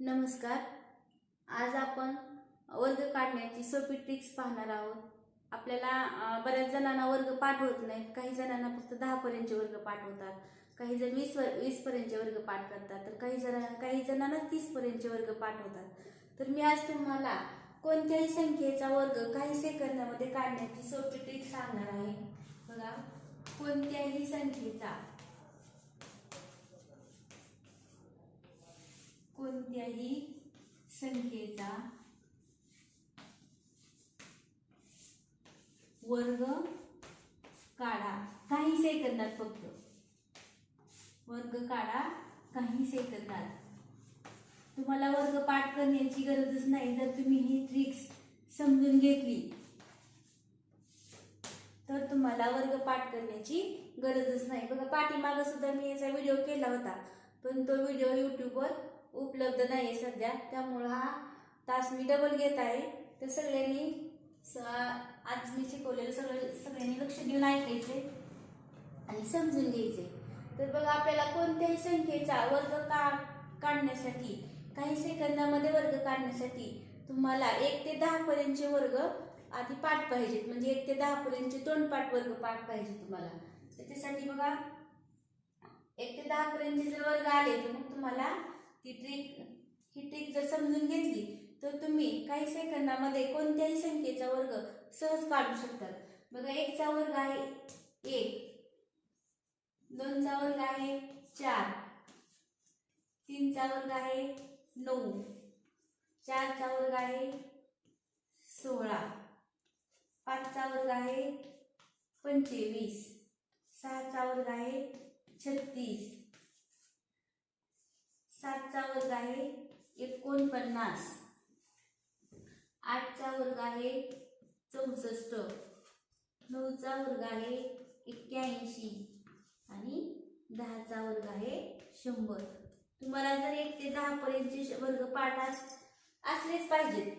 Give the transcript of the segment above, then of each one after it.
नमस्कार. आज आपण वर्ग काढण्याची सोपी ट्रिक्स पाहणार आहोत. आपल्याला बऱ्याच जणांना वर्ग पाठवत नाहीत. काही जणांना फक्त दहा पर्यंतचे वर्ग पाठवतात. काही जण वीस वर वीस पर्यंतचे वर्ग पाठ करतात. तर काही जण काही जणांना तीस पर्यंतचे वर्ग पाठवतात. तर मी आज तुम्हाला कोणत्याही संख्येचा वर्ग काही सेकंदामध्ये काढण्याची सोपी ट्रिक सांगणार आहे. बघा कोणत्याही संख्येचा कोणत्याही संख्येचा वर्ग काढा. काही सेकंदात फक्त. वर्ग काढा काही सेकंदात तुम्हाला वर्ग पाठ करण्याची गरजच नाही जर तुम्ही ही ट्रिक्स समजून घेतली. तर तुम्हाला वर्ग पाठ करण्याची गरजच नाही. बघा पाठीमागं सुद्धा मी याचा व्हिडिओ केला होता. पण तो व्हिडिओ यूट्यूबवर उपलब्ध नाही आहे सध्या. त्यामुळं हा तास मी डबल घेत आहे. तर सगळ्यांनी स आज मी शिकवलेलं सगळं सगळ्यांनी लक्ष देऊन ऐकायचे आणि समजून घ्यायचे तर बघा आपल्याला कोणत्याही संख्येचा वर्ग का काढण्यासाठी काही सेकंदामध्ये वर्ग काढण्यासाठी तुम्हाला एक ते दहापर्यंतचे वर्ग आधी पाठ पाहिजेत. म्हणजे एक ते दहापर्यंतचे दोन तोंडपाठ वर्ग पाठ पाहिजे तुम्हाला. त्याच्यासाठी बघा एक ते दहापर्यंतचे जर वर्ग आले तर मग तुम्हाला ती ट्रिक ही ट्रिक जर समजून घेतली तर तुम्ही काही सेकंदामध्ये कोणत्याही संख्येचा वर्ग सहज काढू शकतात बघा एकचा वर्ग आहे एक दोनचा वर्ग आहे चार तीनचा वर्ग आहे नऊ चारचा वर्ग आहे सोळा पाचचा वर्ग आहे पंचवीस सहाचा वर्ग आहे छत्तीस सातचा वर्ग आहे एकोणपन्नास. आठचा वर्ग आहे चौसष्ट. नऊचा वर्ग आहे एक्क्याऐंशी. आणि दहाचा वर्ग आहे शंभर. तुम्हाला जर एक ते दहापर्यंतचे वर्ग पाठ अस असलेच पाहिजेत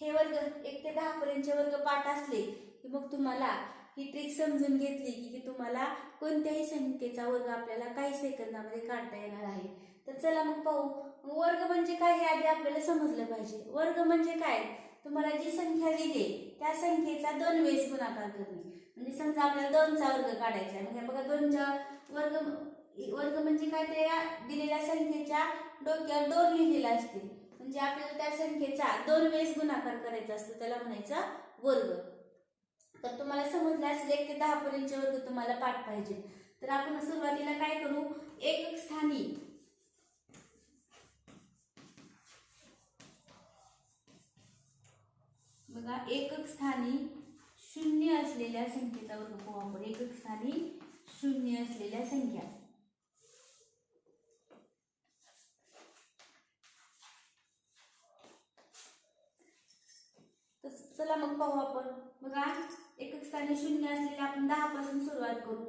हे वर्ग एक ते दहापर्यंतचे वर्ग पाठ असले की मग तुम्हाला ही ट्रिक समजून घेतली की की तुम्हाला कोणत्याही संख्येचा वर्ग आपल्याला काही सेकंदामध्ये काढता येणार आहे. तर चला मग पाहू. वर्ग म्हणजे काय हे आधी आपल्याला समजलं पाहिजे. वर्ग म्हणजे काय? तुम्हाला जी संख्या दिली त्या संख्येचा दोन वेळेस गुणाकार करणे. म्हणजे समजा आपल्याला दोनचा वर्ग काढायचा आहे. म्हणजे बघा दोनचा वर्ग वर्ग म्हणजे काय? ते दिलेल्या संख्येच्या डोक्यावर दोन लिहिलेला असते म्हणजे आपल्याला त्या संख्येचा दोन वेळेस गुणाकार करायचा असतो त्याला म्हणायचा वर्ग. तर तुम्हाला समजलं असेल एक ते दहा पर्यंतचे वर्ग तुम्हाला पाठ पाहिजे. तर आपण सुरुवातीला काय करू? एकक स्थानी बघा एकक स्थानी शून्य असलेल्या संख्येचा वर्ग पाहू एकक स्थानी शून्य असलेल्या संख्या. तस चला मग पाहू आपण. बघा एकक स्थानी शून्य असलेल्या आपण दहा पासून सुरुवात करू.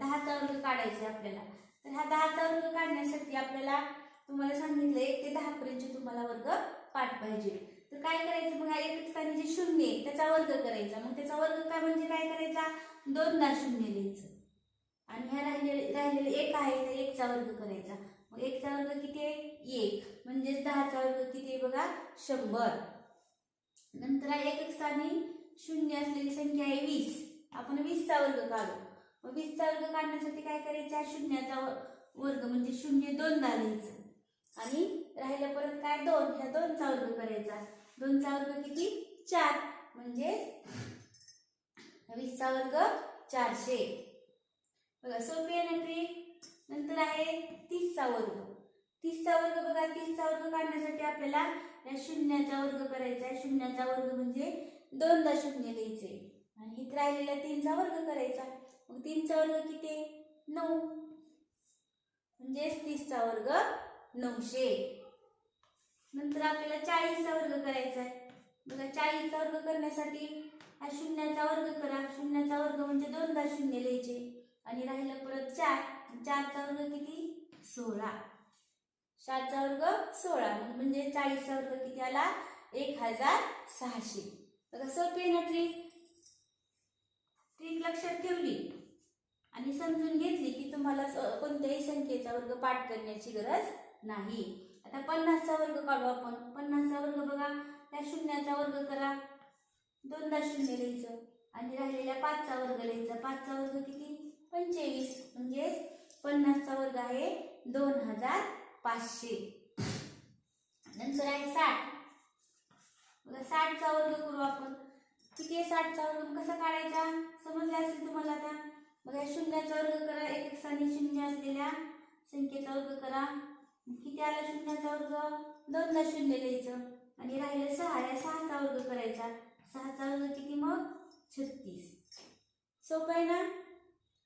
दहाचा वर्ग काढायचा आपल्याला. तर हा दहाचा वर्ग काढण्यासाठी आपल्याला तुम्हाला सांगितलं एक ते दहा पर्यंतचे तुम्हाला वर्ग पाठ पाहिजे. तर काय करायचं बघा एक स्थानी जे शून्य आहे त्याचा वर्ग करायचा. मग त्याचा वर्ग काय म्हणजे काय करायचा? दोनदा शून्य लिहायचं. आणि ह्या राहिलेले राहिलेले एक आहे तर एकचा वर्ग करायचा. मग एकचा वर्ग किती आहे? एक. म्हणजेच दहाचा वर्ग किती आहे बघा? शंभर. नंतर एक स्थानी शून्य असलेली संख्या आहे वीस. आपण वीसचा वर्ग काढू. मग वीसचा वर्ग काढण्यासाठी काय करायचा? शून्याचा वर्ग म्हणजे शून्य दोनदा लिहायचं. आणि राहिलं परत काय? दोन. ह्या दोनचा वर्ग करायचा दोनचा वर्ग किती? चार. म्हणजे वीसचा वर्ग चारशे. बघा सोपी आहे ना ट्रिक? नंतर आहे तीसचा वर्ग. तीसचा वर्ग बघा तीसचा वर्ग काढण्यासाठी आपल्याला या शून्याचा वर्ग करायचा आहे. शून्याचा वर्ग म्हणजे दोनदा शून्य लिहायचे आणि इथं राहिलेला तीनचा वर्ग करायचा. मग तीनचा वर्ग किती? नऊ. म्हणजेच तीसचा वर्ग नऊशे. नंतर आपल्याला चाळीसचा वर्ग करायचा आहे. बघा चाळीसचा वर्ग करण्यासाठी हा शून्याचा वर्ग करा. शून्याचा वर्ग म्हणजे दोनदा शून्य लिहायचे. आणि राहिलं परत चार. चारचा वर्ग किती? सोळा. सातचा वर्ग सोळा. म्हणजे चाळीसचा वर्ग किती आला? एक हजार सहाशे. बघा सोपी आहे ना ट्रिक ट्रिक लक्षात ठेवली. आणि समजून घेतली की तुम्हाला कोणत्याही संख्येचा वर्ग पाठ करण्याची गरज नाही. आता पन्नासचा वर्ग काढू आपण. पन्नासचा वर्ग बघा. त्या शून्याचा वर्ग करा. दोनदा शून्य लिहायचं. आणि राहिलेल्या पाचचा वर्ग लिहायचा. पाचचा वर्ग किती? पंचवीस म्हणजेच पन्नासचा वर्ग आहे दोन हजार पाचशे. नंतर आहे साठ. बघा साठचा वर्ग करू आपण. किती आहे साठचा वर्ग? कसा काढायचा? समजलं असेल तुम्हाला आता? बघा शून्याचा वर्ग करा. एक एक शून्य असलेल्या संख्येचा वर्ग करा. किती आला शून्याचा वर्ग दोनदा शून्य लिहायचं आणि राहिलं सहा या सहाचा वर्ग करायचा. सहाचा वर्ग किती मग? छत्तीस. सोपं आहे ना?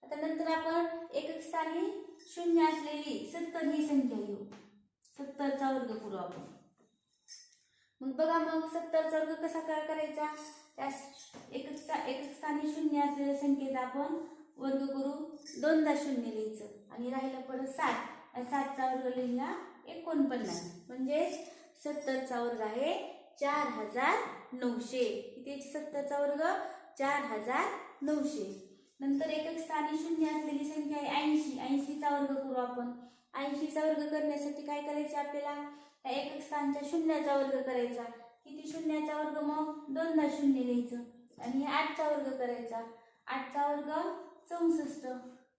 आता नंतर आपण एक स्थानी शून्य असलेली सत्तर ही संख्या घेऊ. सत्तरचा वर्ग करू आपण. मग बघा मग सत्तरचा वर्ग कसा काय करायचा? त्या एक एक एक स्थानी शून्य असलेल्या संख्येचा आपण वर्ग करू. दोनदा शून्य लिहायचं. आणि राहिलं परत सात सातचा वर्ग लिहिला एकोणपन्नास. म्हणजेच सत्तरचा वर्ग आहे चार हजार नऊशे. इथे सत्तरचा वर्ग? चार हजार नऊशे. नंतर एक स्थानी शून्य असलेली संख्या आहे ऐंशी. ऐंशीचा वर्ग करू आपण. ऐंशीचा वर्ग करण्यासाठी काय करायचं आपल्याला? एकक एक स्थानच्या शून्याचा वर्ग करायचा. किती शून्याचा वर्ग मग? दोनदा शून्य लिहायचं. आणि आठचा वर्ग करायचा. आठचा वर्ग चौसष्ट.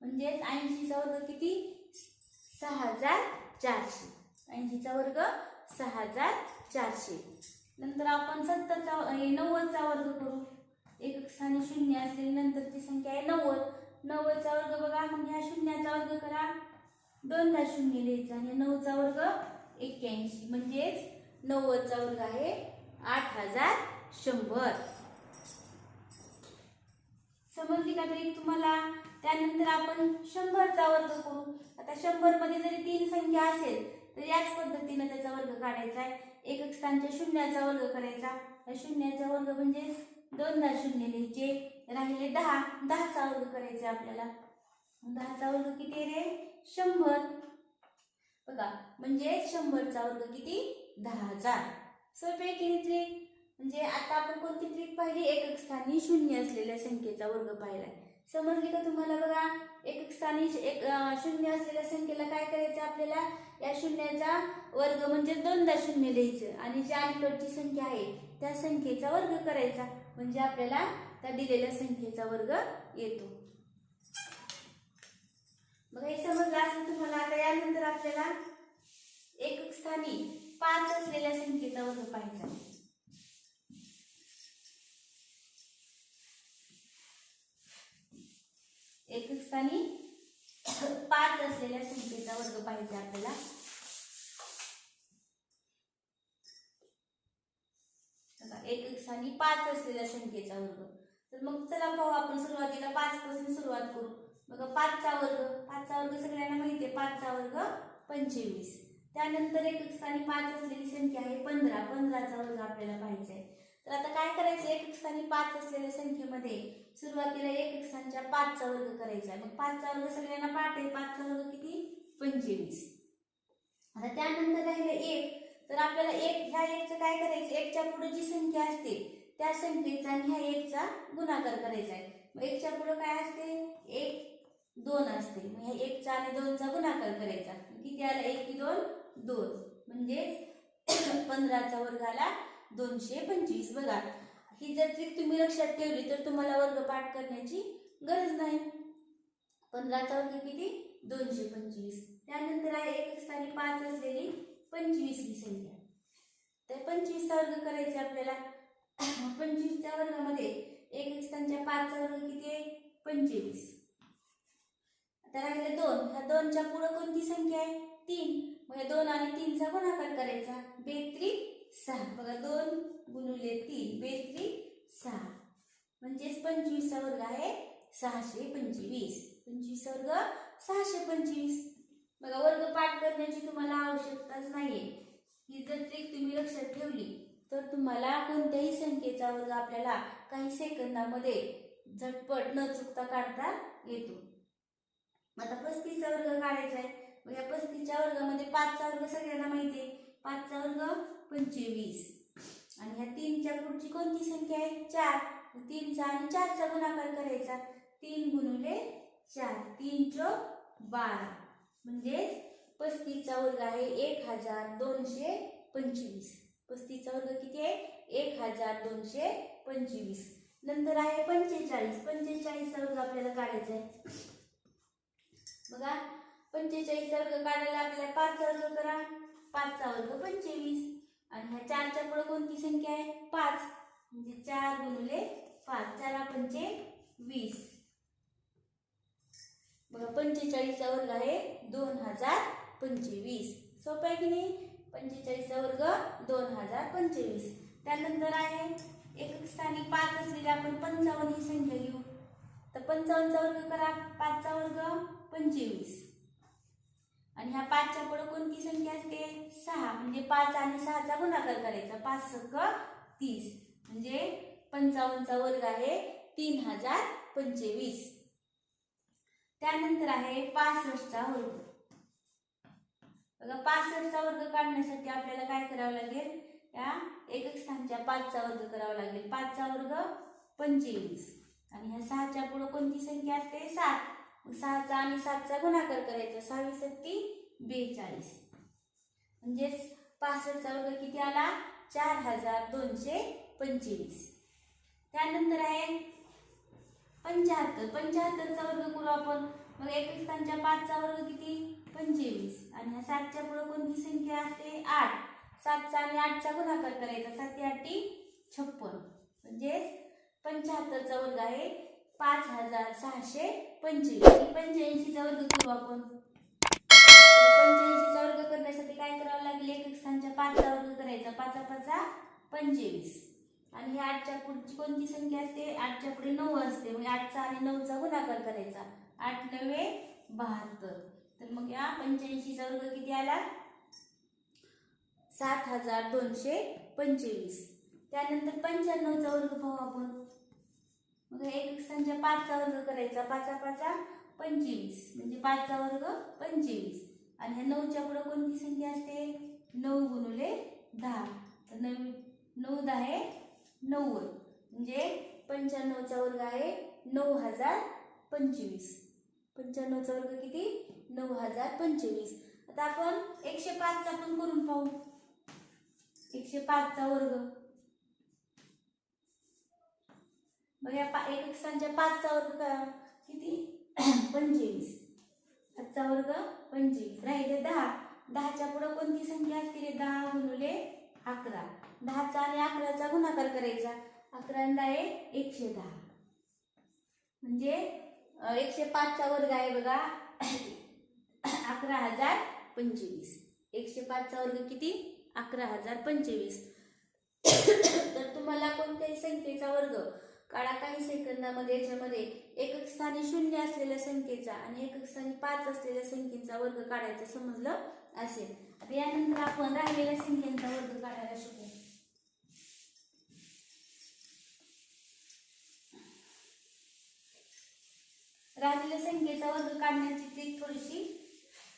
म्हणजेच ऐंशीचा वर्ग किती? सहा हजार चारशे ऐंशीचा वर्ग सहा हजार चारशे नंतर आपण सत्तरचा हे नव्वदचा वर्ग करू. एक एक स्थानी शून्य असलेली नंतरची संख्या आहे नव्वद. नव्वदचा वर्ग बघा मग ह्या शून्याचा वर्ग करा. दोनदा शून्य लिहायचा आणि नऊचा वर्ग एक्क्याऐंशी. म्हणजेच नव्वदचा वर्ग आहे आठ हजार शंभर. समजली का तरी तुम्हाला? त्यानंतर आपण शंभरचा वर्ग करू. आता शंभरमध्ये जरी तीन संख्या असेल तर याच पद्धतीनं त्याचा वर्ग काढायचा आहे. एक स्थानच्या शून्याचा वर्ग करायचा. शून्याचा वर्ग म्हणजे दोनदा शून्य लिहायचे राहिले दहा. दहाचा वर्ग करायचा आपल्याला. दहाचा वर्ग किती रे? शंभर. बघा म्हणजे शंभरचा वर्ग किती? दहा हजार सोपे आहे ट्रिक म्हणजे आता आपण कोणती ट्रिक पाहिली? एक स्थानी शून्य असलेल्या संख्येचा वर्ग पाहिलाय. समजली का तुम्हाला? बघा एक स्थानी एक शून्य असलेल्या संख्येला काय करायचं आपल्याला? या शून्याचा वर्ग म्हणजे दोनदा शून्य लिहायचं आणि जी अलीकडची संख्या आहे त्या संख्येचा वर्ग करायचा. म्हणजे आपल्याला त्या दिलेल्या संख्येचा वर्ग येतो. बघा हे समजलं असेल तुम्हाला? आता यानंतर आपल्याला एक स्थानी पाच असलेल्या संख्येचा वर्ग पाहायचा ठिकाणी पाच असलेल्या संख्येचा वर्ग पाहिजे आपल्याला. एक एक स्थानी पाच असलेल्या संख्येचा वर्ग. तर मग चला पाहू आपण सुरुवातीला पाच पासून सुरुवात करू. बघा पाचचा वर्ग. पाचचा वर्ग सगळ्यांना माहिती आहे पाचचा वर्ग पंचवीस. त्यानंतर एक स्थानी पाच असलेली संख्या आहे पंधरा. पंधराचा वर्ग आपल्याला पाहिजे आहे तर आता काय करायचं एक स्थानी पाच असलेल्या संख्येमध्ये सुरुवातीला एक एक संख्या पाचचा वर्ग करायचा. आहे मग पाचचा वर्ग सगळ्यांना पाठ आहे. पाचचा वर्ग किती? पंचवीस. आता त्यानंतर राहिलं एक. तर आपल्याला एक ह्या एकचं काय करायचं? एकच्या पुढे जी संख्या असते त्या संख्येचा आणि ह्या एकचा गुणाकार करायचा आहे. मग एकच्या पुढे काय असते? एक दोन असते. मग ह्या एकचा आणि दोनचा गुणाकार करायचा. किती आला? एक की दोन दोन. म्हणजेच पंधराचा वर्ग आला दोनशे पंचवीस. बघा. ही जर ट्रिक तुम्ही लक्षात ठेवली तर तुम्हाला वर्ग पाठ करण्याची गरज नाही. पंधराचा वर्ग किती? दोनशे पंचवीस. त्यानंतर आहे एक स्थानी पाच असलेली पंचवीस ही संख्या. तर पंचवीसचा वर्ग करायचा आपल्याला. पंचवीसच्या वर्गामध्ये एक एक स्थानच्या पाचचा वर्ग किती आहे? पंचवीस. आता राहिले दोन. ह्या दोनच्या पुढं कोणती संख्या आहे? तीन. मग ह्या दोन आणि तीनचा गुणाकार करायचा. बेत्री सहा. बघा दोन गुणुले तीन बेत्री सहा. म्हणजेच पंचवीसचा वर्ग आहे सहाशे पंचवीस. पंचवीस वर्ग सहाशे पंचवीस. बघा वर्ग पाठ करण्याची तुम्हाला आवश्यकताच नाहीये. ही जर ट्रिक तुम्ही लक्षात ठेवली तर तुम्हाला कोणत्याही संख्येचा वर्ग आपल्याला काही सेकंदामध्ये झटपट न चुकता काढता येतो. आता पस्तीसचा वर्ग काढायचा आहे. मग या पस्तीसच्या वर्गामध्ये पाचचा वर्ग सगळ्यांना माहिती आहे पाचचा वर्ग पंचवीस. आणि ह्या तीनच्या पुढची कोणती संख्या आहे? चार. तीनचा आणि चारचा गुणाकार करायचा. तीन गुणुले चार. तीन चौक बारा. म्हणजेच पस्तीसचा वर्ग आहे एक हजार दोनशे पंचवीस. पस्तीसचा वर्ग किती आहे? एक हजार दोनशे पंचवीस. नंतर आहे पंचेचाळीस. पंचेचाळीसचा वर्ग आपल्याला काढायचा आहे. बघा. पंचेचाळीसचा वर्ग काढायला आपल्याला पाचचा वर्ग करा. पाचचा वर्ग पंचवीस. आणि ह्या चारच्या पुढे कोणती संख्या आहे? पाच. म्हणजे चार गुणले पाच. चार पंचे वीस बघा पंचेचाळीसचा वर्ग आहे दोन हजार पंचवीस. सोपं आहे की नाही? पंचेचाळीसचा वर्ग दोन हजार पंचवीस. त्यानंतर आहे एकक स्थानी पाच असलेली आपण पंचावन्न ही संख्या घेऊ. तर पंचावन्नचा वर्ग करा. पाचचा वर्ग पंचवीस. आणि ह्या पाचच्या पुढे कोणती संख्या असते? सहा. म्हणजे पाच आणि सहाचा गुणाकार करायचा. पाच सक तीस. म्हणजे पंचावन्नचा वर्ग आहे तीन हजार पंचवीस. त्यानंतर आहे पासष्टचा वर्ग. बघा पासष्टचा वर्ग काढण्यासाठी आपल्याला काय करावं लागेल? या एकक स्थानच्या पाचचा वर्ग करावा लागेल. पाचचा वर्ग पंचवीस. आणि ह्या सहाच्या पुढे कोणती संख्या असते? सात. सहाचा आणि सातचा गुणाकार करायचा. सहावी सत्ती बेचाळीस. म्हणजेच पासष्टचा वर्ग किती आला? चार हजार दोनशे पंचवीस. त्यानंतर आहे पंच्याहत्तर. पंच्याहत्तरचा वर्ग करू आपण. मग एकविसांच्या पाचचा वर्ग किती? पंचवीस. आणि ह्या सातच्या पुढे कोणती संख्या असते? आठ. सातचा आणि आठचा गुणाकार करायचा. सात आठी छप्पन. म्हणजेच पंच्याहत्तरचा वर्ग आहे पाच हजार सहाशे पंचवीस. पंच्याऐंशीचा वर्ग करू आपण. पंच्याऐंशीचा वर्ग करण्यासाठी काय करावं लागेल? एक स्थानच्या पाचचा वर्ग करायचा. पाचा पाचा पंचवीस. आणि हे आठच्या पुढची कोणती संख्या असते? आठच्या पुढे नऊ असते. म्हणजे आठचा आणि नऊचा गुणाकार करायचा. आठ नव्हे बहात्तर. तर मग या पंच्याऐंशीचा वर्ग किती आला? सात हजार दोनशे पंचवीस. त्यानंतर पंच्याण्णवचा वर्ग पाहू आपण. मग एक स्थानच्या पाचचा वर्ग करायचा. पाचा पाचा पंचवीस. म्हणजे पाचचा वर्ग पंचवीस. आणि ह्या नऊच्या पुढे कोणती संख्या असते? नऊ गुणुले दहा. तर नऊ नऊ दहा नव्वद. म्हणजे पंच्याण्णवचा वर्ग आहे नऊ हजार पंचवीस. पंच्याण्णवचा वर्ग किती? नऊ हजार पंचवीस. आता आपण एकशे पाचचा पण करून पाहू. एकशे पाचचा वर्ग. मग या पा एक स्थानच्या पाचचा वर्ग का किती? पंचवीस पाचचा वर्ग पंचवीस राहिले दहा. दहाच्या पुढं कोणती संख्या असते रे? दहा गुणुले अकरा. दहाचा आणि अकराचा गुणाकार करायचा. अकरा दहा आहे एकशे दहा. म्हणजे एकशे पाचचा वर्ग आहे बघा. अकरा हजार पंचवीस एकशे पाचचा वर्ग किती? अकरा हजार पंचवीस तर तुम्हाला कोणत्याही संख्येचा वर्ग काढा काही सेकंदामध्ये याच्यामध्ये एकक स्थानी शून्य असलेल्या संख्येचा आणि एकक स्थानी पाच असलेल्या संख्येचा वर्ग काढायचा समजलं असेल. आता यानंतर आपण राहिलेल्या संख्येचा वर्ग काढायला शिकू. राहिलेल्या संख्येचा वर्ग काढण्याची ट्रिक थोडीशी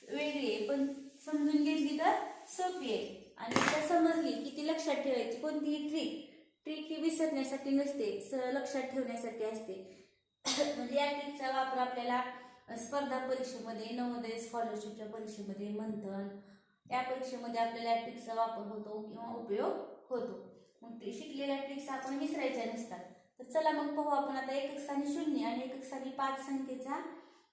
वेगळी आहे पण समजून घेतली तर सोपी आहे. आणि समजली की ती लक्षात ठेवायची कोणतीही ट्रिक ट्रिक ही विसरण्यासाठी नसते स लक्षात ठेवण्यासाठी असते. म्हणजे या ट्रिकचा वापर आपल्याला स्पर्धा परीक्षेमध्ये नवोदय स्कॉलरशिपच्या परीक्षेमध्ये मंथन या परीक्षेमध्ये आपल्याला या ट्रिकचा वापर होतो किंवा उपयोग होतो. मग ते शिकलेल्या ट्रिक्स आपण विसरायच्या नसतात. तर चला मग पाहू आपण आता एकक स्थानी शून्य आणि एकक स्थानी पाच संख्येचा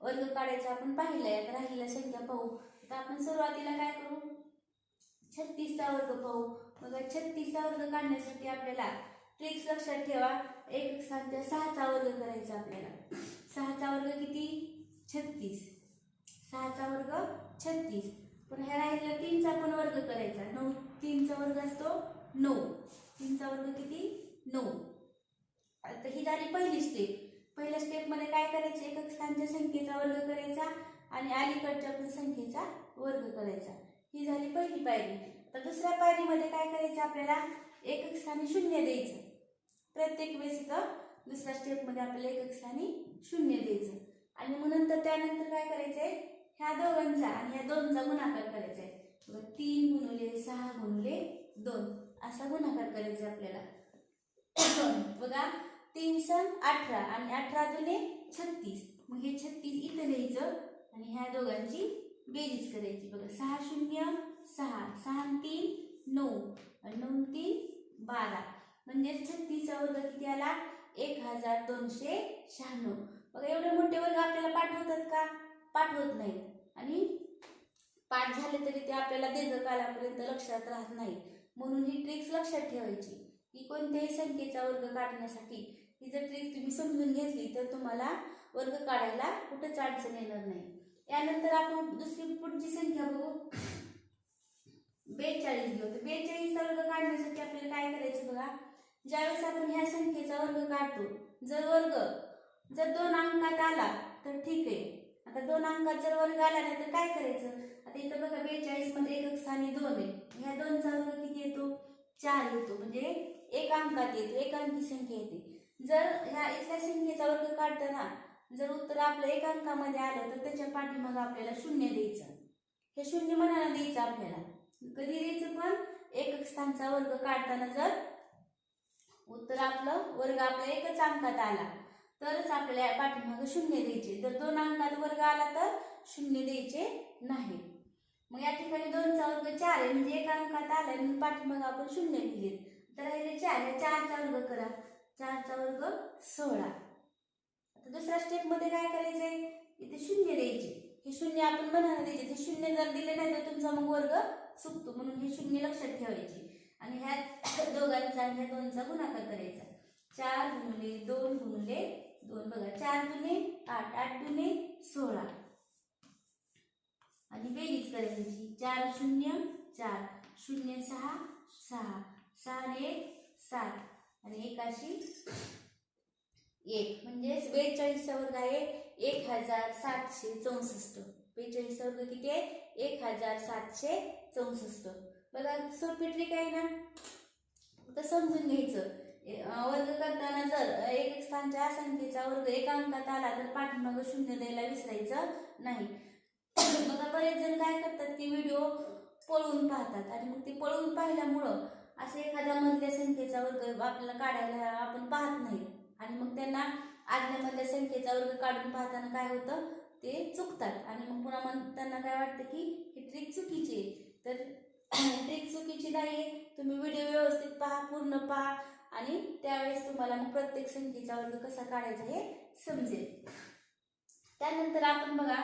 वर्ग काढायचा आपण पाहिलाय आता राहिलेल्या संख्या पाहू. तर आपण सुरुवातीला काय करू? छत्तीसचा वर्ग पाहू. मग छत्तीसचा वर्ग काढण्यासाठी आपल्याला ट्रिक्स लक्षात ठेवा. एक स्थानच्या सहाचा वर्ग करायचा आपल्याला. सहाचा वर्ग किती? छत्तीस. सहाचा वर्ग छत्तीस. पण ह्या राहिलेला तीनचा पण वर्ग करायचा. नऊ तीनचा वर्ग असतो नऊ. तीनचा वर्ग किती? नऊ. आता ही झाली पहिली स्टेप पहिल्या स्टेपमध्ये काय करायचं? एकक स्थानच्या संख्येचा वर्ग करायचा आणि अलीकडच्या पण संख्येचा वर्ग करायचा. ही झाली पहिली पायरी. तर दुसऱ्या पायरीमध्ये काय करायचं आपल्याला? एकक स्थानी शून्य द्यायचं. प्रत्येक वेळेस इथं दुसऱ्या स्टेपमध्ये आपल्याला एकक स्थानी शून्य द्यायचं. आणि मग नंतर त्यानंतर काय करायचंय? ह्या दोघांचा आणि ह्या दोनचा गुणाकार करायचा आहे बघा, तीन गुणुले सहा गुणुले दोन. असा गुणाकार करायचा आपल्याला. बघा तीन सण अठरा आणि अठरा दुने छत्तीस. मग हे छत्तीस इथं लिहायचं आणि ह्या दोघांची बेरीज करायची. बघा सहा शून्य सहा सहा तीन नऊ. नऊ तीन बारा. म्हणजेच छत्तीसचा वर्ग किती आला? एक हजार दोनशे शहाण्णव. बघा एवढे मोठे वर्ग आपल्याला पाठवतात का? पाठवत नाहीत. आणि पाठ झाले तरी ते आपल्याला दीर्घकालापर्यंत लक्षात राहत नाही म्हणून ही ट्रिक्स लक्षात ठेवायची की कोणत्याही संख्येचा वर्ग काढण्यासाठी ही जर ट्रिक तुम्ही समजून घेतली तर तुम्हाला वर्ग काढायला कुठंच अडचण येणार नाही. यानंतर आपण दुसरी पुढची संख्या बघू. बेचाळीस घेऊ तर बेचाळीसचा वर्ग काढण्यासाठी आपल्याला काय करायचं बघा? ज्यावेळेस आपण ह्या संख्येचा वर्ग काढतो जर वर्ग जर दोन अंकात आला तर ठीक आहे. आता दोन अंकात जर वर्ग आला नाही तर काय करायचं? आता इथं बघा बेचाळीसमध्ये एकक स्थानी दोन आहे. ह्या दोनचा वर्ग किती येतो? चार येतो. म्हणजे एक अंकात येतो एक अंकी संख्या येते. जर ह्या इथल्या संख्येचा वर्ग काढताना जर उत्तर आपलं एक अंकामध्ये आलं तर त्याच्या पाठीमागं आपल्याला शून्य द्यायचं. हे शून्य मनाला द्यायचं आपल्याला. कधी द्यायचं पण? एकक स्थानचा वर्ग काढताना जर उत्तर आपलं वर्ग आपल्या एकच अंकात आला तरच आपल्या पाठीमागं शून्य द्यायचे. जर दोन अंकात वर्ग आला तर शून्य द्यायचे नाही. मग या ठिकाणी दोनचा वर्ग चार आहे म्हणजे एका अंकात आलाय म्हणून पाठीमागं आपण शून्य लिहिले तर राहिले चार या चारचा वर्ग करा. चारचा वर्ग सोळा. आता दुसऱ्या स्टेपमध्ये काय करायचंय? इथे शून्य द्यायचे. हे शून्य आपण मनाला द्यायचे. ते शून्य जर वर्ग चुकतो म्हणून हे शून्य लक्षात ठेवायचे. आणि ह्या दोघांचा आणि ह्या दोनचा गुणाकार करायचा. चार गुणले दोन गुणले दोन. बघा चार गुणे आठ आठ गुणे सोळा. आणि बेरीज करायची. चार शून्य चार. शून्य सहा सहा. सहा एक सात. आणि एकाशी एक. म्हणजेच बेचाळीसचा वर्ग आहे एक हजार सातशे चौसष्ट. बेचाळीसचा वर्ग किती आहे? एक हजार सातशे चौसष्ट. बघा सोपी ट्रिक आहे ना? तर समजून घ्यायचं. वर्ग करताना जर एक स्थानच्या संख्येचा वर्ग एका अंकात आला तर पाठीमागं शून्य द्यायला विसरायचं नाही. बघा बरेच जण काय करतात की व्हिडिओ पळवून पाहतात. आणि मग ते पळवून पाहिल्यामुळं असे एखाद्या मधल्या संख्येचा वर्ग आपल्याला काढायला आपण पाहत नाही. आणि मग त्यांना आदल्यामधल्या संख्येचा वर्ग काढून पाहताना काय होतं? ते चुकतात. आणि मग पुन्हा मग त्यांना काय वाटतं की ही ट्रिक चुकीची आहे. तर ट्रिक चुकीची नाही आहे. तुम्ही व्हिडिओ व्यवस्थित पहा पूर्ण पहा. आणि त्यावेळेस तुम्हाला मग प्रत्येक संख्येचा वर्ग कसा काढायचा हे समजेल. त्यानंतर आपण बघा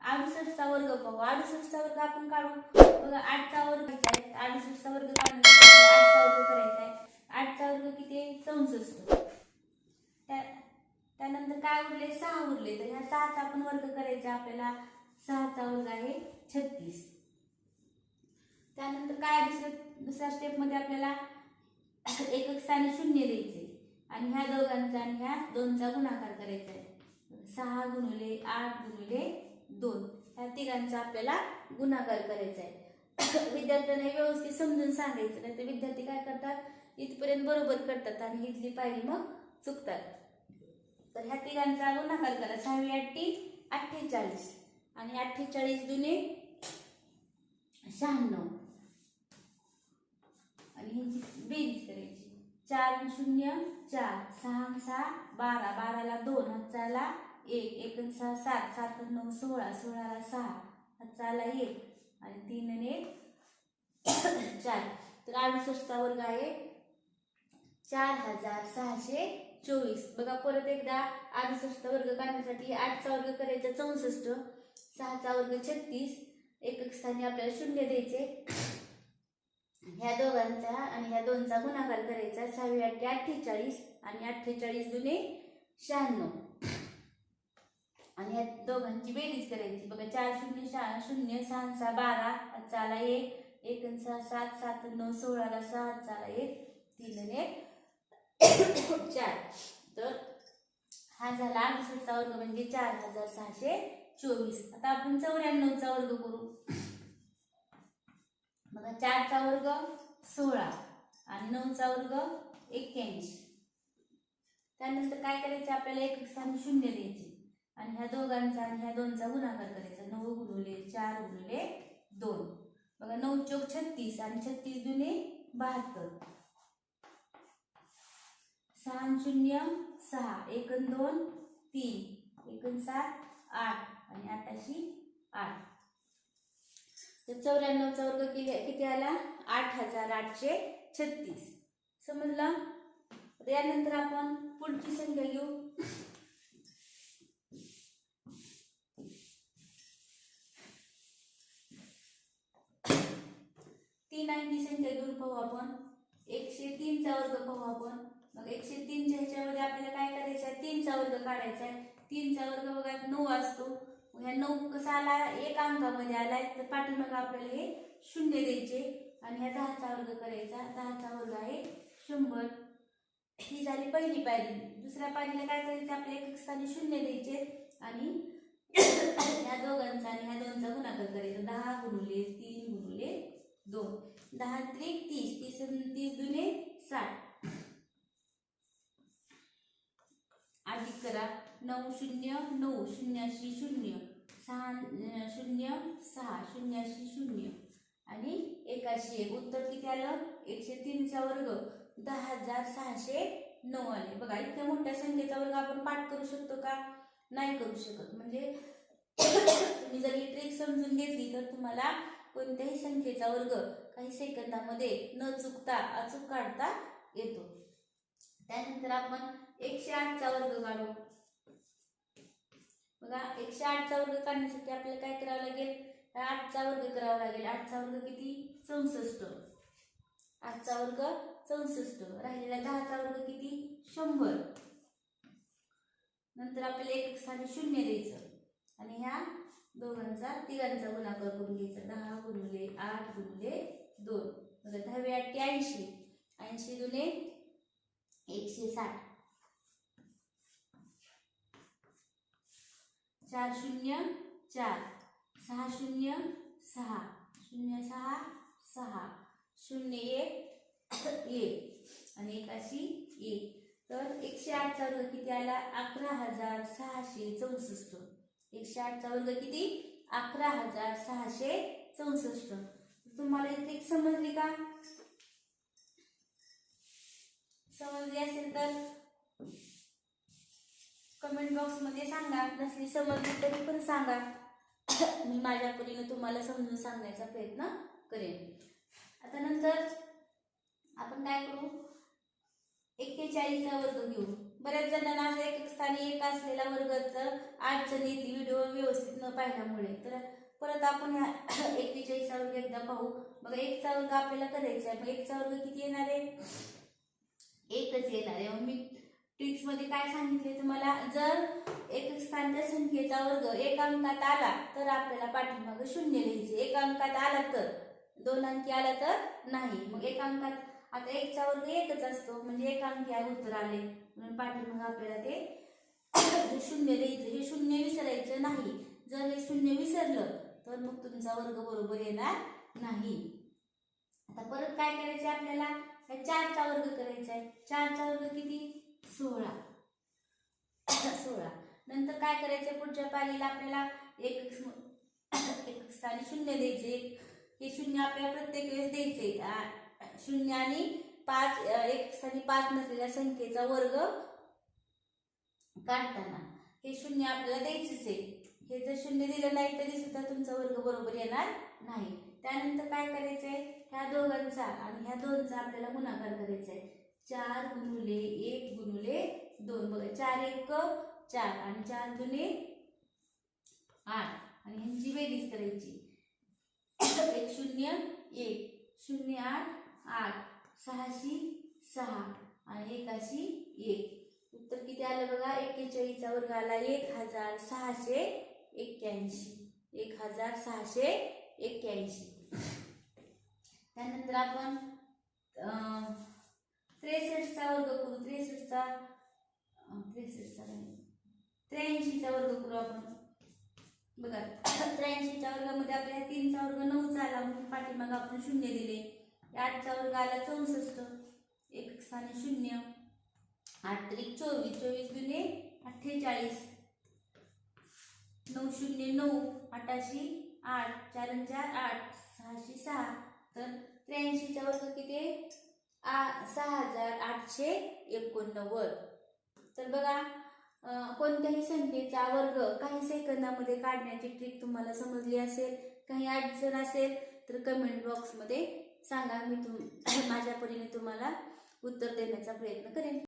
अडुसष्टचा वर्ग पाहू. अडुसष्टचा वर्ग आपण काढू. बघा आठचा वर्ग घ्यायचा आहे? अडुसष्टचा वर्ग काढून आठचा वर्ग करायचा आहे. आठचा वर्ग किती आहे? चौसष्ट. त्या त्यानंतर काय उरले? सहा उरले. तर ह्या सहाचा आपण वर्ग करायचा आपल्याला. सहाचा वर्ग आहे छत्तीस. त्यानंतर काय दुसऱ्या दुसऱ्या स्टेपमध्ये आपल्याला एकक स्थानी शून्य द्यायचे आणि ह्या दोघांचा आणि ह्या दोनचा गुणाकार करायचा आहे. सहा गुणुले आठ गुणुले दोन. ह्या तिघांचा आपल्याला गुणाकार करायचा आहे. विद्यार्थ्यांना हे व्यवस्थित समजून सांगायचं. नाही तर विद्यार्थी काय करतात? इथपर्यंत बरोबर करतात आणि इथली पायरी मग चुकतात. तर ह्या तिघांचा गुणाकार करा सहावी अठ्ठी अठ्ठेचाळीस. आणि अठ्ठेचाळीस दुने शहाण्णव. आणि ह्याची बेरीज करायची. चार शून्य चार. सहा सहा बारा. बाराला दोन हातचा एक. एक सहा सात. सात नऊ सोळा. सोळाला सहा हातचा एक. आणि तीन आणि एक चार. तर अडुसष्टचा वर्ग आहे. चार हजार सहाशे चोवीस. बघा परत एकदा अडुसष्ट वर्ग काढण्यासाठी आठचा वर्ग करायचा चौसष्ट. सहाचा वर्ग छत्तीस. एकक स्थानी आपल्याला शून्य द्यायचे. ह्या दोघांचा आणि ह्या दोनचा गुणाकार करायचा सहावी आठ अठ्ठेचाळीस आणि अठ्ठेचाळीस दुने शहाण्णव. आणि ह्या दोघांची बेरीज करायची. बघा चार शून्य शहा शून्य सहा सहा बारा चाला एक एक सहा सात सात नऊ सोळाला सहा चाला एक तीन एक. चार. तर हा झाला अडुसष्टचा वर्ग म्हणजे चार हजार सहाशे चोवीस. आता आपण चौऱ्याण्णवचा वर्ग करू. बघा चारचा वर्ग सोळा आणि नऊचा वर्ग एक्क्याऐंशी. त्यानंतर काय करायचं? आपल्याला एक स्थानी शून्य द्यायचे आणि ह्या दोघांचा आणि ह्या दोनचा गुणाकार करायचा. नऊ गुणुले चार गुणुले दोन. बघा नऊ चौक छत्तीस आणि छत्तीस दुने बहात्तर. सहा शून्य सहा. एक दोन तीन. एक सात आठ. आणि आठाशी आठ. तर चौऱ्याण्णवचा वर्ग किती किती आला? आठ हजार आठशे छत्तीस. समजलं? तर यानंतर आपण पुढची संख्या घेऊ. तीन आणि संख्या घेऊन पाहू आपण. एकशे तीनचा वर्ग पाहू आपण. मग एकशे तीनच्या ह्याच्यामध्ये आपल्याला काय करायचं आहे? तीनचा वर्ग काढायचा आहे. तीनचा वर्ग बघा नऊ असतो. मग ह्या नऊ कसा आला एक अंकामध्ये आलाय तर पाठीमागं आपल्याला हे शून्य द्यायचे आणि ह्या दहाचा वर्ग करायचा दहाचा वर्ग आहे शंभर. ही झाली पहिली पायरी. दुसऱ्या पायरीला काय करायचं? आपल्या एक स्थानी शून्य द्यायचे आणि ह्या दोघांचा आणि ह्या दोनचा गुणाकार करायचा. दहा गुणुले तीन गुणुले दोन. दहा त्रिक तीस. तीस तीस दुने साठ. अधिक करा नऊ शून्य नऊ शून्याशी शून्य सहा शून्य सहा शून्याशी शून्य. आणि एकाशी एक. उत्तर किती आलं? एकशे तीनचा वर्ग. दहा हजार सहाशे नऊ आले. बघा इतक्या मोठ्या संख्येचा वर्ग आपण पाठ करू शकतो का? नाही करू शकत. म्हणजे तुम्ही जर ही ट्रिक समजून घेतली तर तुम्हाला कोणत्याही संख्येचा वर्ग काही सेकंदामध्ये न चुकता अचूक काढता येतो. त्यानंतर आपण एकशे आठचा वर्ग काढू. बघा एकशे आठचा वर्ग काढण्यासाठी आपल्याला काय करावं लागेल? आठचा वर्ग करावा लागेल. आठचा वर्ग किती? चौसष्ट. आठचा वर्ग चौसष्ट. राहिलेला दहाचा वर्ग किती? शंभर. नंतर आपल्याला एक स्थानी शून्य द्यायचं. आणि ह्या दोघांचा तिघांचा गुणाकार करून घ्यायचा. दहा गुणुले आठ गुणुले दोन. बघा दहावी आठ ऐंशी. ऐंशी दुने एकशे साठ. चार शून्य चार. सहा शून्य सहा. शून्य सहा सहा. शून्य एक एक. आणि एकाशी एक. तर एकशे आठचा वर्ग किती आला? अकरा हजार सहाशे चौसष्ट. एकशे आठचा वर्ग किती? अकरा हजार सहाशे चौसष्ट. तुम्हाला इथे एक समजली का? समजली असेल तर कमेंट बॉक्समध्ये सांगा. नसली समजली तरी पण सांगा. मी माझ्या परीने तुम्हाला समजून सांगण्याचा प्रयत्न करेन. आता नंतर आपण काय करू? एक्केचाळीसचा वर्ग घेऊ. बऱ्याच जणांना असं एक एक स्थानी एक असलेला वर्गाचं अडचण येते व्हिडिओ व्यवस्थित न पाहिल्यामुळे. तर परत आपण ह्या एक्केचाळीसचा वर्ग एकदा पाहू. बघा एकचा वर्ग आपल्याला करायचा आहे. मग एकचा वर्ग किती येणार आहे? एकच येणार आहे. मग मी ट्रिक्समध्ये काय सांगितले तुम्हाला जर एक स्थानच्या संख्येचा वर्ग एक अंकात आला तर आपल्याला पाठीमागं शून्य लिहायचे एक अंकात आला तर दोन अंकी आला तर नाही. मग एक अंकात आता एकचा वर्ग एकच असतो. म्हणजे एक अंकी आहे उत्तर आले. म्हणून पाठीमागं आपल्याला ते शून्य द्यायचं हे शून्य विसरायचं नाही. जर हे शून्य विसरलं तर मग तुमचा वर्ग बरोबर येणार नाही. आता परत काय करायचं आपल्याला? चारचा वर्ग करायचा आहे. चारचा वर्ग किती? सोळा. सोळा. नंतर काय करायचं पुढच्या पालीला आपल्याला एक एक स्थानी शून्य द्यायचे. हे शून्य आपल्याला प्रत्येक वेळेस द्यायचे. शून्य आणि पाच एक स्थानी पाच नसलेल्या संख्येचा वर्ग काढताना हे शून्य आपल्याला द्यायचेच आहे. हे जर शून्य दिलं नाही तरी सुद्धा तुमचा वर्ग बरोबर येणार नाही. त्यानंतर काय करायचंय? ह्या दोघांचा आणि ह्या दोनचा आपल्याला गुणाकार करायचा आहे चार गुणुले एक गुणुले दोन. बघा चार एक चार. आणि चार दुने आठ. आणि ह्यांची बेरीज करायची. एक शून्य एक. शून्य आठ. आठ. सहाशी सहा. आणि एकाशी एक. उत्तर किती आलं बघा? एक्केचाळीसचा वर्ग आला. एक हजार सहाशे एक्क्याऐंशी. एक हजार सहाशे एक्क्याऐंशी. त्यानंतर आपण त्रेसष्टचा वर्ग करू. त्रेसष्टचा त्रेसष्टचा त्र्याऐंशीचा वर्ग करू आपण. बघा त्र्याऐंशीच्या वर्गामध्ये आपल्या तीनचा वर्ग नऊचा आला म्हणून पाठीमाग आपण शून्य दिले. आठचा वर्ग आला चौसष्ट. एक स्थानी शून्य. आठ त्रिक चोवीस. चोवीस दुने अठ्ठेचाळीस. नऊ शून्य नऊ. आठाशी आठ. चार चार आठ. सहाशे सहा. तर त्र्याऐंशीचा वर्ग किती? आहे? आ सहा हजार आठशे एकोणनव्वद. तर बघा कोणत्याही संख्येचा वर्ग काही सेकंदामध्ये काढण्याची ट्रिक तुम्हाला समजली असेल काही अडचण असेल तर कमेंट बॉक्समध्ये सांगा. मी तुम माझ्या परीने तुम्हाला उत्तर देण्याचा प्रयत्न करेन.